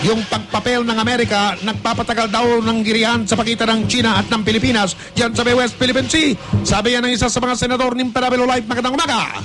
yung pagpapel ng Amerika nagpapatagal daw ng girihan sa pagitan ng China at ng Pilipinas dyan sa West Philippine Sea. Sabi yan ng isa sa mga senador ng Parabelo Live. Magandang umaga.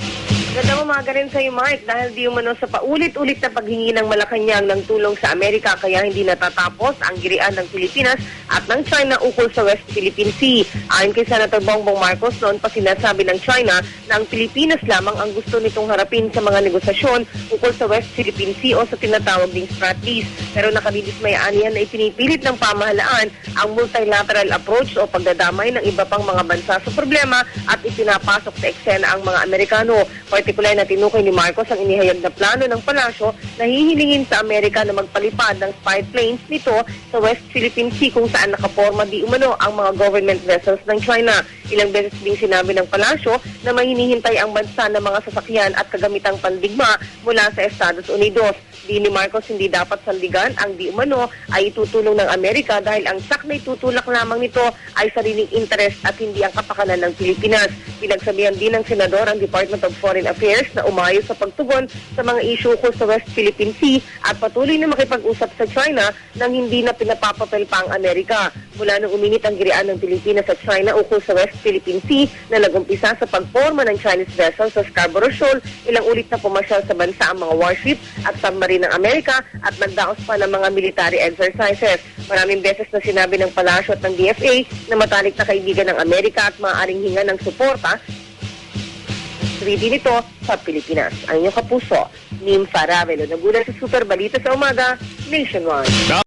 Ganda umaga rin sa'yo, Mark, dahil di umano sa paulit-ulit na paghingi ng Malacanang ng tulong sa Amerika kaya hindi natatapos ang girian ng Pilipinas at ng China ukol sa West Philippine Sea. Ayon kay Senator Bongbong Marcos, noon pa sinasabi ng China na ang Pilipinas lamang ang gusto nitong harapin sa mga negosasyon ukol sa West Philippine Sea o sa tinatawag ding Spratlys. Pero nakadidismayaan yan na ipinipilit ng pamahalaan ang multilateral approach o pagdadamay ng iba pang mga bansa sa problema at ipinapasok sa eksena ang mga Amerikano. Partikular na tinukay ni Marcos ang inihayag na plano ng palasyo na hihilingin sa Amerika na magpalipad ng spy planes nito sa West Philippine Sea kung saan nakaporma di umano ang mga government vessels ng China. Ilang beses ding sinabi ng palasyo na may hinihintay ang bansa ng mga sasakyan at kagamitang pandigma mula sa Estados Unidos. Di ni Marcos hindi dapat sandigan ang di umano ay itutulong ng Amerika dahil ang sak na itutulak lamang nito ay sariling interest at hindi ang kapakanan ng Pilipinas. Pinagsabihan din ng Senador ang Department of Foreign Affairs na umayos sa pagtugon sa mga isyu ko sa West Philippine Sea at patuloy na makipag-usap sa China nang hindi na pinapapapel pa ang Amerika. Mula nung uminit ang girian ng Pilipinas at China ukol sa West Philippine Sea na nagumpisa sa pagporma ng Chinese vessel sa Scarborough Shoal, ilang ulit na pumasyal sa bansa ang mga warship at submarine ng Amerika at nagdaos pa ng mga military exercises. Maraming beses na sinabi ng palasyo at ng DFA na matalik na kaibigan ng Amerika at maaaring hinga ng suporta treaty nito sa Pilipinas. Ang inyong kapuso, Nim Faravelo. Nagulat sa Super Balita sa Umaga, Nationwide.